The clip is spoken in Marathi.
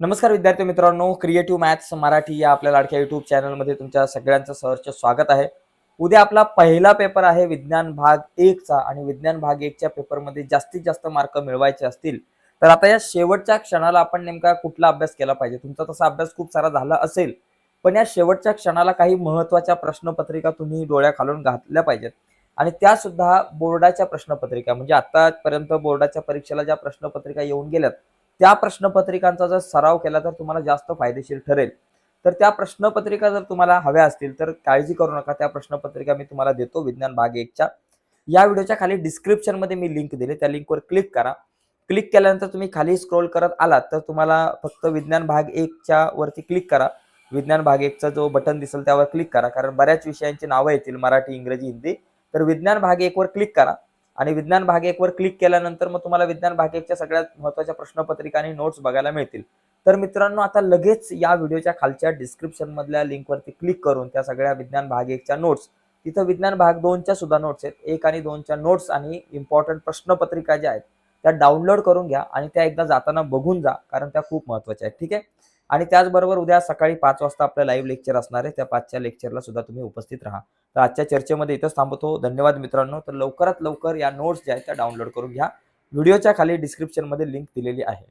नमस्कार विद्यार्थी मित्रांनो क्रिएटिव्ह मॅथ्स मराठी या आपल्या लाडक्या युट्यूब चॅनलमध्ये तुमच्या सगळ्यांचं सहर्ष स्वागत आहे. उद्या आपला पहिला पेपर आहे विज्ञान भाग एकचा आणि विज्ञान भाग एकच्या पेपरमध्ये जास्तीत जास्त मार्क मिळवायचे असतील. तर आता या शेवटच्या क्षणाला आपण नेमका कुठला अभ्यास केला पाहिजे? तुमचा तसा अभ्यास खूप सारा झाला असेल पण या शेवटच्या क्षणाला काही महत्त्वाच्या प्रश्नपत्रिका तुम्ही डोळ्याखालून घातल्या पाहिजेत. आणि त्या सुद्धा बोर्डाच्या प्रश्नपत्रिका म्हणजे आतापर्यंत बोर्डाच्या परीक्षेला ज्या प्रश्नपत्रिका येऊन गेल्यात त्या प्रश्नपत्रिकांचा जर सराव केला तर तुम्हाला जास्त फायदेशीर ठरेल. तर त्या प्रश्नपत्रिका जर तुम्हाला हव्या असतील तर काळजी करू नका. त्या प्रश्नपत्रिका मी तुम्हाला देतो विज्ञान भाग एकच्या. या व्हिडिओच्या खाली डिस्क्रिप्शनमध्ये मी लिंक दिली. त्या लिंकवर क्लिक करा. क्लिक केल्यानंतर तुम्ही खाली स्क्रोल करत आलात तर तुम्हाला फक्त विज्ञान भाग एकच्या वरती क्लिक करा. विज्ञान भाग एकचा जो बटन दिसेल त्यावर क्लिक करा. कारण बऱ्याच विषयांची नावं येतील मराठी इंग्रजी हिंदी. तर विज्ञान भाग एकवर क्लिक करा. आणि विज्ञान भाग एकवर क्लिक केल्यानंतर मग तुम्हाला विज्ञान भाग एकच्या सगळ्यात महत्त्वाच्या प्रश्नपत्रिका आणि नोट्स बघायला मिळतील. तर मित्रांनो आता लगेच या व्हिडिओच्या खालच्या डिस्क्रिप्शन मधल्या लिंकवरती क्लिक करून त्या सगळ्या विज्ञान भाग एकच्या नोट्स तिथं विज्ञान भाग दोनच्या सुद्धा नोट्स आहेत. एक आणि दोनच्या नोट्स आणि इम्पॉर्टंट प्रश्नपत्रिका ज्या आहेत त्या डाउनलोड करून घ्या आणि त्या एकदा जाताना बघून जा कारण त्या खूप महत्त्वाच्या आहेत. ठीक आहे? आणि त्याचबरोबर उद्या सकाळी पाच वाजता आपलं लाईव्ह लेक्चर असणार आहे. त्या पाचच्या लेक्चरला सुद्धा तुम्ही उपस्थित राहा. तर आजच्या चर्चेमध्ये इथंच थांबतो. धन्यवाद मित्रांनो. तर लवकरात लवकर या नोट्स ज्या आहेत त्या डाउनलोड करून घ्या. व्हिडिओच्या खाली डिस्क्रिप्शनमध्ये लिंक दिलेली आहे.